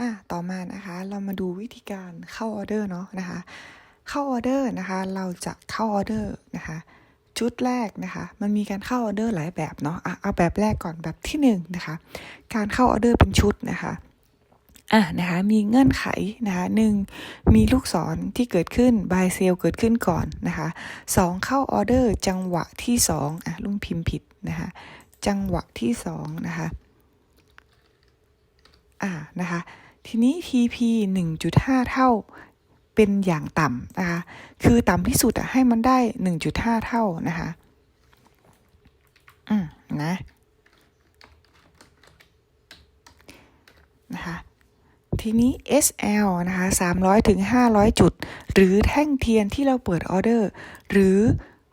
อะต่อมานะคะเรามาดูวิธีการเข้าออเดอร์เนาะนะคะ เข้าออเดอร์นะคะ เราจะเข้าออเดอร์นะคะ ชุดแรกนะคะ มันมีการเข้าออเดอร์หลายแบบเนาะอะเอาแบบแรกก่อนแบบที่หนึ่งนะคะ การเข้าออเดอร์เป็นชุดนะคะอะนะคะมีเงื่อนไขนะคะหนึ่งมีลูกศรที่เกิดขึ้นบายเซลเกิดขึ้นก่อนนะคะสองเข้าออเดอร์จังหวะที่สองอะลุงพิมพ์ผิดนะคะจังหวะที่สองนะคะอ่านะคะ ทีนี้ TP 1.5 เท่าเป็นอย่างต่ำนะคะ คือต่ำที่สุดอะให้มันได้ 1.5 เท่านะคะ อืมนะนะคะทีนี้ SL นะคะ300ถึง500 จุด หรือแท่งเทียนที่เราเปิดออเดอร์ หรือ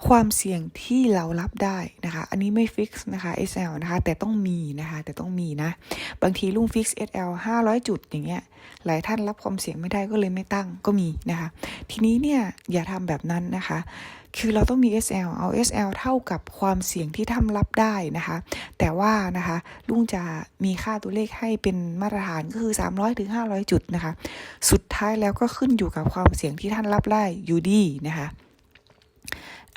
ความเสี่ยงที่เรารับได้นะคะ อันนี้ไม่ฟิกซ์นะคะ SL นะคะ แต่ต้องมีนะคะ แต่ต้องมีนะ บางทีลุงฟิกซ์ SL 500 จุดอย่างเงี้ย หลายท่านรับความเสี่ยงไม่ได้ก็เลยไม่ตั้งก็มีนะคะ ทีนี้เนี่ยอย่าทำแบบนั้นนะคะ คือเราต้องมี SL เอา SL เท่ากับความเสี่ยงที่ท่านรับได้นะคะ แต่ว่านะคะลุงจะมีค่าตัวเลขให้เป็นมาตรฐานก็คือ 300ถึง500 จุดนะคะ สุดท้ายแล้วก็ขึ้นอยู่กับความเสี่ยงที่ท่านรับได้อยู่ดีนะคะ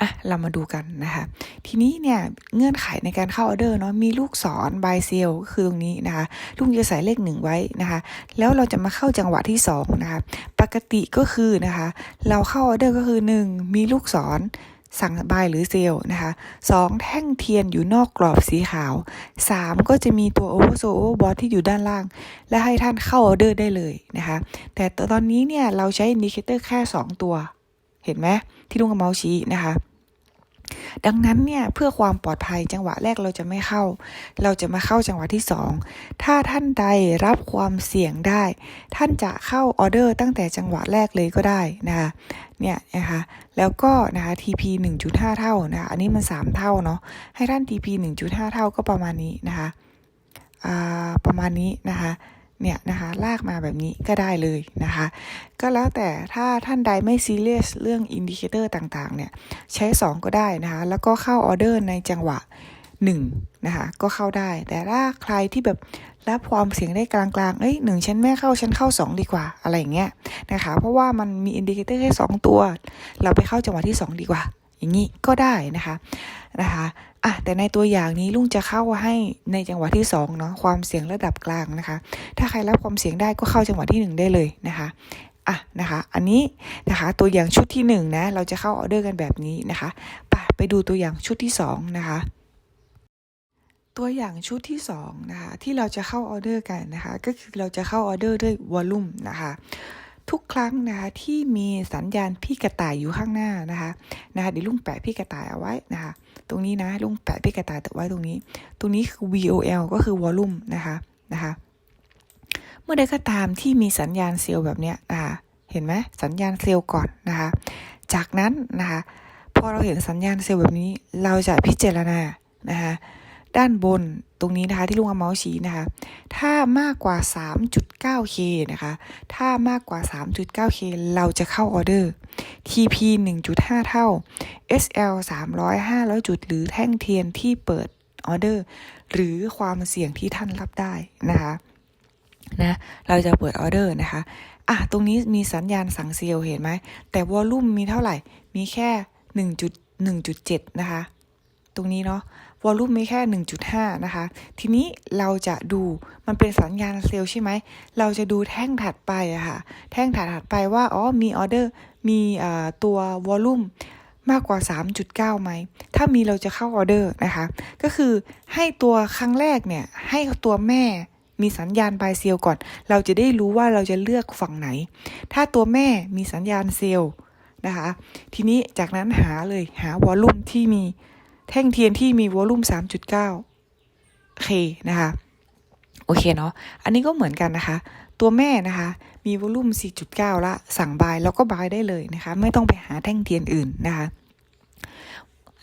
อะเรามาดูกันนะคะ ทีนี้เนี่ยเงื่อนไขในการเข้าออเดอร์เนาะมีลูกศรบายเซลคือตรงนี้นะคะลุงจะใส่เลขหนึ่งไว้นะคะ แล้วเราจะมาเข้าจังหวะที่สองนะคะปกติก็คือนะคะ เราเข้าออเดอร์ก็คือ 1 มีลูกศรสั่งบายหรือเซลนะคะสองแท่งเทียนอยู่นอกกรอบสีขาว3ก็จะมีตัวโอเวอร์โซโอเวอร์บอทที่อยู่ด้านล่าง และให้ท่านเข้าออเดอร์ได้เลยนะคะ แต่ตอนนี้เนี่ยเราใช้อินดิเคเตอร์แค่ 2 ตัว เห็นไหมที่ลุงกับเมาส์ชี้นะคะ ดังนั้นเนี่ยเพื่อความปลอดภัยจังหวะแรกเราจะไม่เข้า เราจะมาเข้าจังหวะที่ 2 ถ้าท่านใดรับความเสี่ยงได้ ท่านจะเข้าออเดอร์ตั้งแต่จังหวะแรกเลยก็ได้นะคะเนี่ยนะคะแล้วก็นะคะ TP 1.5 เท่านะคะอันนี้มัน 3 เท่าเนาะให้ท่าน TP 1.5 เท่าก็ประมาณนี้นะคะอ่าประมาณนี้นะคะ เนี่ยนะคะลากมาแบบนี้ก็ได้เลยนะคะ ก็แล้วแต่ถ้าท่านใดไม่ซีเรียสเรื่องอินดิเคเตอร์ต่างๆเนี่ยใช้ 2 ก็ได้นะคะ แล้วก็เข้าออเดอร์ในจังหวะ 1 นะคะ ก็เข้าได้ แต่ถ้าใครที่แบบรับความเสี่ยงได้กลางๆ เอ้ยหนึ่งฉันไม่เข้าฉันเข้า 2 ดีกว่าอะไรอย่างเงี้ยนะคะ เพราะว่ามันมีอินดิเคเตอร์แค่2ตัว เราไปเข้าจังหวะที่ 2 ดีกว่า อย่างนี้ก็ได้นะคะนะคะอะแต่ในตัวอย่างนี้ลุงจะเข้าให้ในจังหวะที่2เนาะความเสี่ยงระดับกลางนะคะ ถ้าใครรับความเสี่ยงได้ก็เข้าจังหวะที่ 1 ได้เลยนะคะอะนะคะอันนี้นะคะตัวอย่างชุดที่1นะเราจะเข้าออเดอร์กันแบบนี้นะคะไปไปดูตัวอย่างชุดที่2นะคะตัวอย่างชุดที่2นะคะที่เราจะเข้าออเดอร์กันนะคะก็คือเราจะเข้าออเดอร์ด้วยวอลลุ่มนะคะ ทุกครั้งนะคะที่มีสัญญาณพี่กระต่ายอยู่ข้างหน้านะคะนะคะเดี๋ยวลุงแปะพี่กระต่ายเอาไว้นะคะตรงนี้นะลุงแปะพี่กระต่ายไว้ตรงนี้ ตรงนี้คือ VOL ก็คือวอลลุ่มนะคะนะคะเมื่อใดก็ตามที่มีสัญญาณเซลล์แบบเนี้ยนะคะเห็นไหมสัญญาณเซลล์ก่อนนะคะจากนั้นนะคะพอเราเห็นสัญญาณเซลล์แบบนี้เราจะพิจารณานะคะด้านบน ตรงนี้นะคะที่ลุงเอาเมาส์ชี้นะคะ ถ้ามากกว่า 3.9K นะคะ ถ้ามากกว่า 3.9K เราจะเข้าออเดอร์ TP 1.5 เท่า SL 300 500 จุด หรือแท่งเทียนที่เปิดออเดอร์ หรือความเสี่ยงที่ท่านรับได้นะคะนะเราจะเปิดออเดอร์นะคะอะตรงนี้มีสัญญาณสั่งเซลเห็นไหม แต่วอลลุ่มมีเท่าไหร่ มีแค่ 1.1.7 นะคะ ตรงนี้เนาะ วอลลุ่มมีแค่ 1.5 นะคะ ทีนี้เราจะดูมันเป็นสัญญาณเซลล์ใช่ไหม เราจะดูแท่งถัดไปอะค่ะ แท่งถัดถัดไปว่า อ๋อ มีออเดอร์ มีตัววอลลุ่มมากกว่า 3.9ไหม ถ้ามีเราจะเข้าออเดอร์นะคะ ก็คือให้ตัวครั้งแรกเนี่ย ให้ตัวแม่มีสัญญาณบายเซลล์ก่อน เราจะได้รู้ว่าเราจะเลือกฝั่งไหน ถ้าตัวแม่มีสัญญาณเซลล์นะคะ ทีนี้จากนั้นหาเลยหาวอลลุ่มที่มี แท่งเทียนที่มีวอลลุ่ม 3.9 k นะคะ โอเคเนาะ อันนี้ก็เหมือนกันนะคะ ตัวแม่นะคะ มีวอลลุ่ม 4.9 ละ สั่งบายแล้วก็บายได้เลยนะคะ ไม่ต้องไปหาแท่งเทียนอื่นนะคะ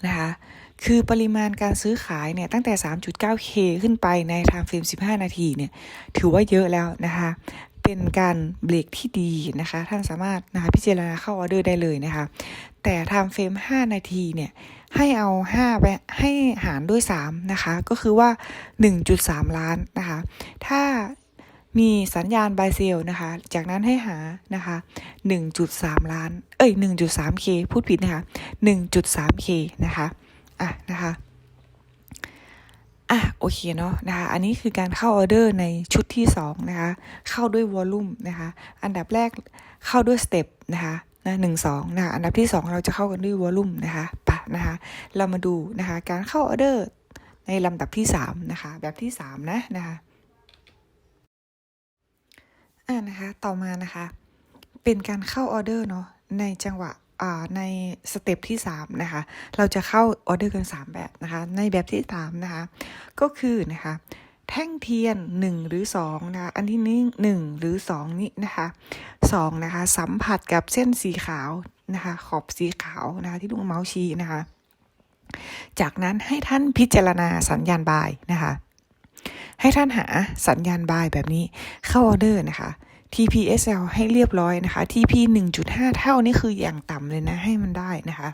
นะคะ คือปริมาณการซื้อขายเนี่ยตั้งแต่ 3.9K ขึ้นไปในไทม์เฟรม 15 นาทีเนี่ย ถือว่าเยอะแล้วนะคะเป็นการเบรกที่ดีนะคะ ท่านสามารถนะคะพิจารณาเข้าออเดอร์ได้เลยนะคะ แต่ไทม์เฟรม 5 นาทีเนี่ย ให้เอา5ไปให้หารด้วย3นะคะก็คือว่า 1.3 ล้านนะคะถ้ามีสัญญาณ buy sell นะคะจากนั้นให้หานะคะ1.3 ล้าน เอ้ย 1.3k พูดผิดนะคะ 1.3k นะคะอะนะคะอะโอเคเนาะนะคะอันนี้คือการเข้าออเดอร์ในชุดที่2นะคะเข้าด้วยวอลลุ่มนะคะอันดับแรกเข้าด้วยสเต็ปนะคะนะหนึ่งสองนะคะอันดับที่ 2 เราจะเข้ากันด้วยวอลลุ่มนะคะ นะคะ เรามาดูนะคะการเข้าออเดอร์ในลำดับที่3นะคะแบบที่3นะนะคะอ่านะคะต่อมานะคะเป็นการเข้าออเดอร์เนาะในจังหวะในสเต็ปที่3นะคะ เราจะเข้าออเดอร์กัน 3 แบบนะคะ ในแบบที่3นะคะ ก็คือนะคะ แท่งเทียน 1 หรือ2นะคะ อันที่นี้1หรือ 2 นี้นะคะ2นะคะ สัมผัสกับเส้นสีขาว นะคะ ขอบสีขาวนะคะ ที่ลูกเมาส์ชี้นะคะ จากนั้นให้ท่านพิจารณาสัญญาณบายนะคะ ให้ท่านหาสัญญาณบายแบบนี้เข้าออเดอร์นะคะ TPSL ให้เรียบร้อยนะคะ TP 1.5 เท่านี่คืออย่างต่ำเลยนะ ให้มันได้นะคะ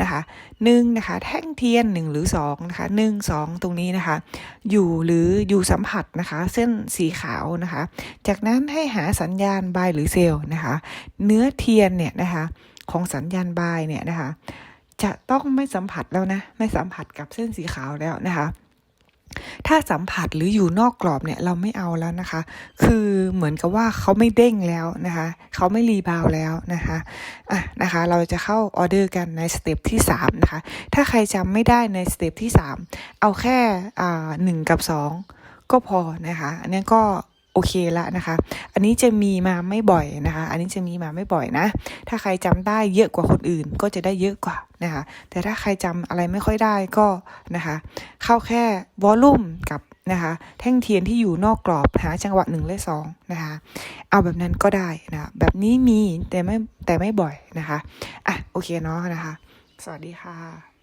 นะคะหนึ่งนะคะ แท่งเทียน 1 หรือ2นะคะหนึ่งสองตรงนี้นะคะ อยู่หรืออยู่สัมผัสนะคะ เส้นสีขาวนะคะ จากนั้นให้หาสัญญาณบายหรือเซลล์นะคะ เนื้อเทียนเนี่ยนะคะ ของสัญญาณบายเนี่ยนะคะ จะต้องไม่สัมผัสแล้วนะ ไม่สัมผัสกับเส้นสีขาวแล้วนะคะถ้าสัมผัสหรืออยู่นอกกรอบเนี่ยเราไม่เอาแล้วนะคะ คือเหมือนกับว่าเขาไม่เด้งแล้วนะคะ เขาไม่รีบาวแล้วนะคะอะนะคะ เราจะเข้าออเดอร์กันในสเต็ปที่3นะคะ ถ้าใครจำไม่ได้ในสเต็ปที่ 3 เอาแค่อ่าหนึ่งกับ 2 ก็พอนะคะ อันนี้ก็ โอเคละนะคะ อันนี้จะมีมาไม่บ่อยนะคะ อันนี้จะมีมาไม่บ่อยนะ ถ้าใครจำได้เยอะกว่าคนอื่นก็จะได้เยอะกว่านะคะ แต่ถ้าใครจำอะไรไม่ค่อยได้ก็นะคะ เข้าแค่วอลลุ่มกับนะคะแท่งเทียนที่อยู่นอกกรอบหาจังหวะหนึ่งและสองนะคะเอาแบบนั้นก็ได้นะแบบนี้มีแต่ไม่แต่ไม่บ่อยนะคะอะโอเคเนาะนะคะ สวัสดีค่ะ